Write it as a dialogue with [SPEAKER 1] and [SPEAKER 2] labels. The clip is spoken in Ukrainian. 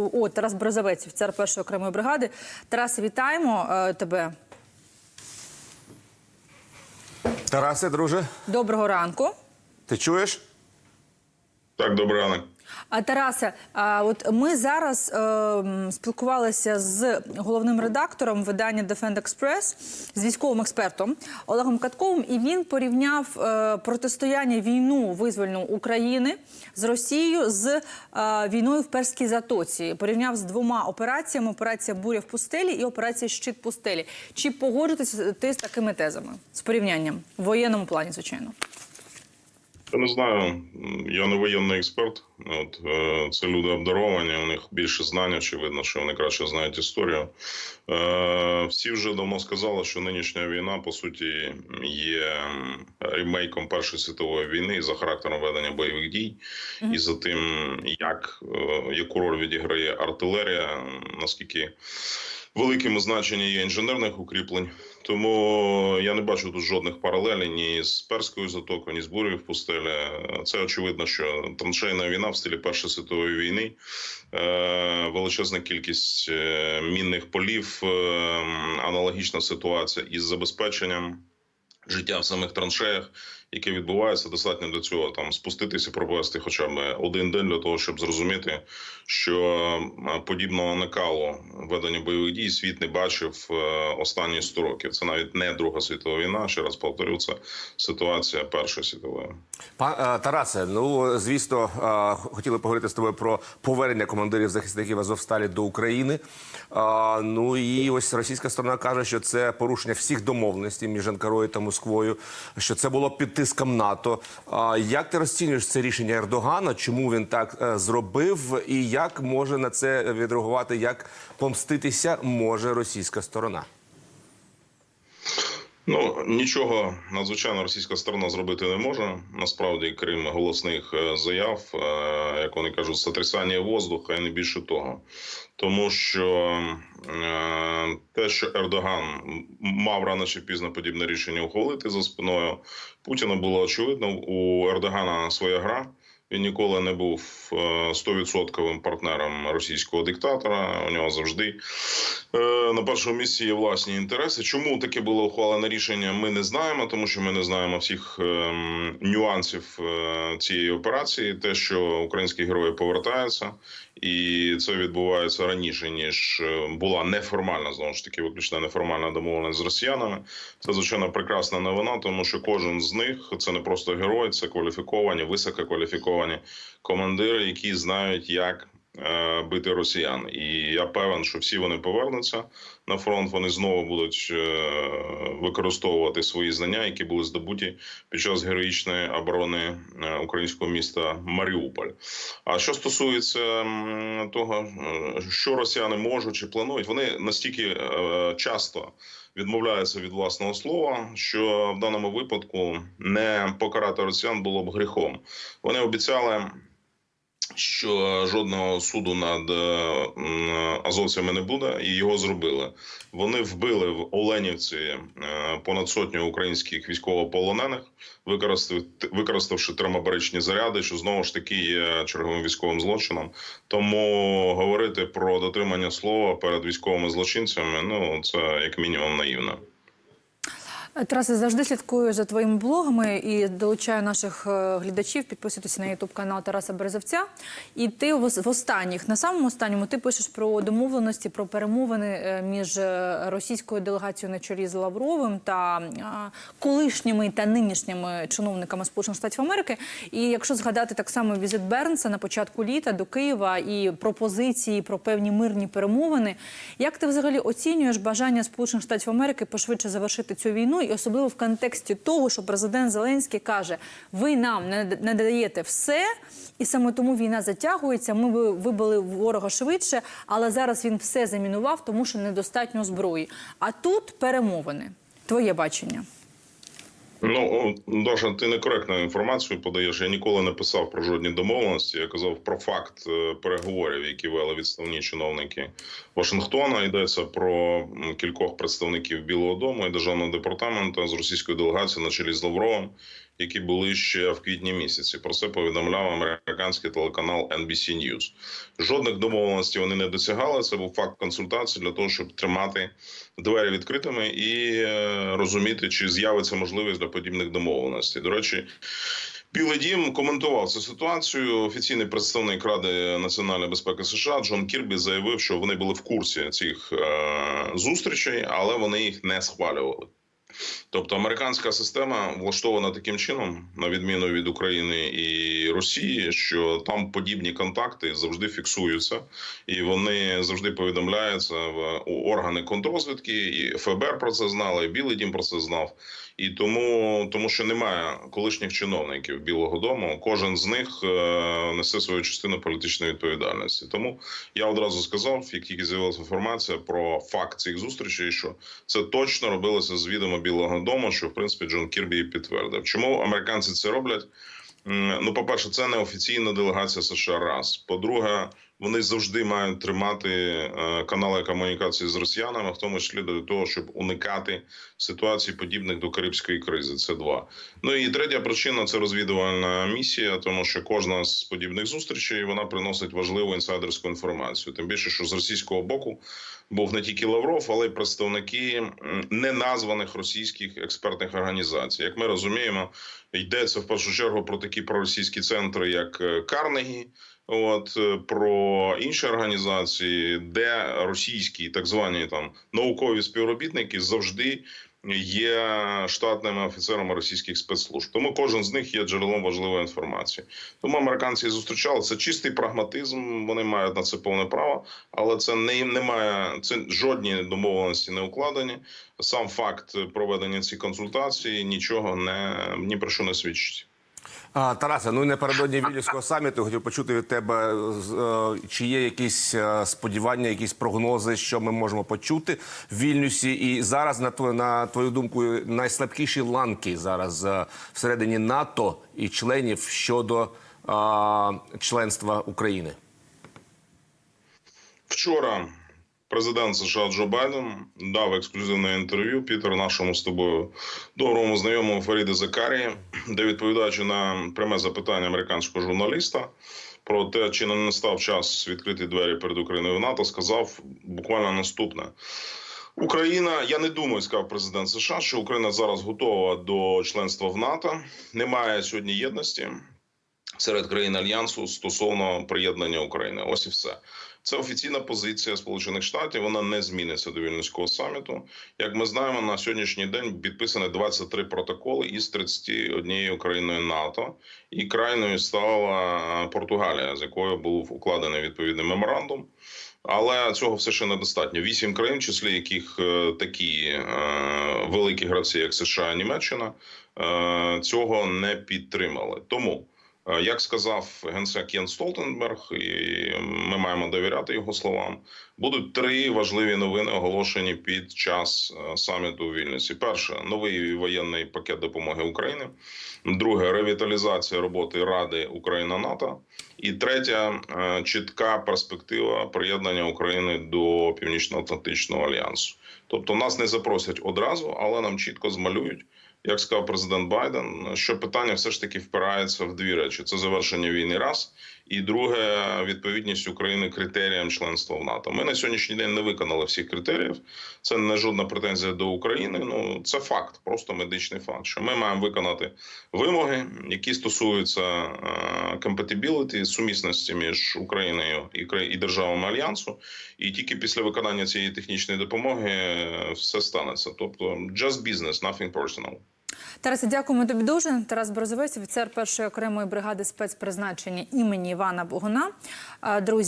[SPEAKER 1] О, Тарас Березовець, офіцер першої окремої бригади. Тарас, вітаємо е, тебе.
[SPEAKER 2] Тарасе, друже,
[SPEAKER 1] Доброго ранку.
[SPEAKER 2] ти чуєш?
[SPEAKER 3] Так, добрий ранок.
[SPEAKER 1] А Тарасе, а от ми зараз е, спілкувалися з головним редактором видання Defend Express, з військовим експертом Олегом Катковим, і він порівняв е, протистояння війну визвольну України з Росією з е, війною в Перській затоці. Порівняв з двома операціями: операція Буря в пустелі і операція Щит пустелі. Чи погоджуєтеся ти з такими тезами з порівнянням в воєнному плані, звичайно?
[SPEAKER 3] Я не знаю, я не воєнний експерт. От е, це люди обдаровані, у них більше знань, очевидно, що вони краще знають історію. Е, всі вже давно сказали, що нинішня війна по суті є ремейком Першої світової війни за характером ведення бойових дій і за тим, як е, яку роль відіграє артилерія, наскільки великим значення є інженерних укріплень. Тому я не бачу тут жодних паралелей ні з перською затокою, ні з бурею в пустелі. Це очевидно, що траншейна війна в стилі Першої світової війни, е, величезна кількість е, мінних полів, е, аналогічна ситуація із забезпеченням життя в самих траншеях, яке відбувається, достатньо для цього там спуститися, провести хоча б один день для того, щоб зрозуміти, що е, подібного накалу ведення бойових дій світ не бачив е, останні 100 років. Це навіть не Друга світова війна. Ще раз повторю, це ситуація Першої світової.
[SPEAKER 2] Па, е, Тарасе, ну звісно, хотіли поговорити з тобою про повернення командирів захисників Азовсталі до України. Ну і ось російська сторона каже, що це порушення всіх домовленостей між Анкарою та Москвою, що це було під тиском НАТО. Як ти розцінюєш це рішення Ердогана? Чому він так е, зробив, і як може на це відреагувати, як помститися може російська сторона?
[SPEAKER 3] Ну нічого надзвичайно російська сторона зробити не може. Насправді, крім голосних е, заяв, е, як вони кажуть, сотрясання воздуха і не більше того. Тому що е, те, що Ердоган мав рано чи пізно подібне рішення ухвалити за спиною Путіна, було очевидно. У Ердогана своя гра. Він ніколи не був стовідсотковим партнером російського диктатора. У нього завжди е, на першому місці є власні інтереси. Чому таке було ухвалене рішення? Ми не знаємо, тому що ми не знаємо всіх е, нюансів е, цієї операції. Те, що українські герої повертаються, і це відбувається раніше ніж е, була неформальна знову ж таки, виключно неформальна домовленість з росіянами. Це звичайно прекрасна новина, тому що кожен з них це не просто герой, це кваліфіковані, висококваліфіковані командири, які знають, як бити росіян. І я певен, що всі вони повернуться на фронт. Вони знову будуть е, використовувати свої знання, які були здобуті під час героїчної оборони е, українського міста Маріуполь. А що стосується того, е, що росіяни можуть чи планують, вони настільки е, часто. Відмовляються від власного слова, що в даному випадку не покарати росіян було б гріхом. Вони обіцяли, що жодного суду над е, азовцями не буде, і його зробили. Вони вбили в Оленівці е, понад сотню українських військовополонених, використав, використавши термобаричні заряди, що знову ж таки є черговим військовим злочином. Тому говорити про дотримання слова перед військовими злочинцями, ну це як мінімум наївно.
[SPEAKER 1] Тарасе, завжди слідкую за твоїми блогами і долучаю наших е, глядачів підписуйтесь на ютуб канал Тараса Березовця. І ти в останніх, на самому останньому, ти пишеш про домовленості, про перемовини е, між е, російською делегацією на чолі з Лавровим та колишніми та нинішніми чиновниками Сполучених Штатів Америки. І якщо згадати так само візит Бернса на початку літа до Києва і пропозиції про певні мирні перемовини, як ти взагалі оцінюєш бажання Сполучених Штатів Америки пошвидше завершити цю війну? І особливо в контексті того, що президент Зеленський каже: ви нам не даєте все, і саме тому війна затягується. Ми вибили ворога швидше, але зараз він все замінував, тому що недостатньо зброї. А тут перемовини. Твоє бачення.
[SPEAKER 3] Ну Даша, ти некоректну інформацію подаєш. Я ніколи не писав про жодні домовленості. Я казав про факт е, переговорів, які вели відставні чиновники Вашингтона. Йдеться про кількох представників Білого Дому і державного департаменту з російською делегацією на чолі з Лавровим, які були ще в квітні місяці. Про це повідомляв американський телеканал NBC News. Жодних домовленостей вони не досягали. Це був факт консультації для того, щоб тримати двері відкритими і е, розуміти, чи з'явиться можливість для подібних домовленостей. До речі. Білий дім коментував цю ситуацію. Офіційний представник Ради національної безпеки США Джон Кірбі заявив, що вони були в курсі цих е, зустрічей, але вони їх не схвалювали. Тобто американська система влаштована таким чином, на відміну від України і Росії, що там подібні контакти завжди фіксуються, і вони завжди повідомляються в органи контррозвідки, і ФБР про це знали, і Білий Дім про це знав. І тому, тому що немає колишніх чиновників Білого Дому, кожен з них е, несе свою частину політичної відповідальності. Тому я одразу сказав, як тільки з'явилася інформація про факт цих зустрічей, що це точно робилося з відома Білого Дому, що в принципі Джон Кірбі і підтвердив. Чому американці це роблять? Ну, по-перше, це не офіційна делегація США. Раз по-друге, вони завжди мають тримати е, канали комунікації з росіянами, в тому числі для того, щоб уникати ситуацій, подібних до Карибської кризи. Це два. Ну і третя причина це розвідувальна місія, тому що кожна з подібних зустрічей вона приносить важливу інсайдерську інформацію. Тим більше, що з російського боку був не тільки Лавров, але й представники неназваних російських експертних організацій. Як ми розуміємо, йдеться в першу чергу про такі проросійські центри, як е, Карнегі. От е, про інші організації, де російські так звані там наукові співробітники завжди є штатними офіцерами російських спецслужб. Тому кожен з них є джерелом важливої інформації. Тому американці зустрічали це чистий прагматизм. Вони мають на це повне право, але це не немає це жодні домовленості не укладені. Сам факт проведення цих консультацій нічого не ні про що не свідчить.
[SPEAKER 2] А, Тарасе, ну і напередодні Вільнюського саміту хотів почути від тебе, е, чи є якісь е, сподівання, якісь прогнози, що ми можемо почути в Вільнюсі. І зараз, на твою, на твою думку, найслабкіші ланки зараз е, всередині НАТО і членів щодо а, членства України.
[SPEAKER 3] Вчора президент США Джо Байден дав ексклюзивне інтерв'ю Пітер, нашому з тобою доброму знайомому Фаріді Закарії, де відповідаючи на пряме запитання американського журналіста про те, чи не настав час відкрити двері перед Україною в НАТО, сказав буквально наступне. Україна, я не думаю, сказав президент США, що Україна зараз готова до членства в НАТО. Немає сьогодні єдності серед країн альянсу стосовно приєднання України. Ось і все. Це офіційна позиція Сполучених Штатів. Вона не зміниться до вільнюського саміту. Як ми знаємо, на сьогоднішній день підписані 23 протоколи із 31 країною НАТО, і крайною стала Португалія, з якою був укладений відповідний меморандум. Але цього все ще недостатньо. Вісім країн, в числі яких е, такі е, великі гравці, як США і Німеччина, е, цього не підтримали. Тому Е, Як сказав генсек Єн Столтенберг, і ми маємо довіряти його словам. Будуть три важливі новини оголошені під час е, саміту у Вільнюсі. Перше новий воєнний пакет допомоги Україні. Друге ревіталізація роботи Ради Україна НАТО. І третя е, чітка перспектива приєднання України до Північно-Атлантичного альянсу. Тобто нас не запросять одразу, але нам чітко змалюють як сказав президент Байден, що питання все ж таки впирається в дві речі: це завершення війни, раз і друге відповідність України критеріям членства в НАТО. Ми на сьогоднішній день не виконали всіх критеріїв. Це не жодна претензія до України. Ну це факт, просто медичний факт. Що ми маємо виконати вимоги, які стосуються е, compatibility, сумісності між Україною і кра- і державами альянсу. І тільки після виконання цієї технічної допомоги е, все станеться. Тобто, just business, nothing personal.
[SPEAKER 1] Тарасе, дякуємо тобі дуже. Тарас Борозовець, офіцер першої окремої бригади спецпризначення імені Івана Богуна. Друзі.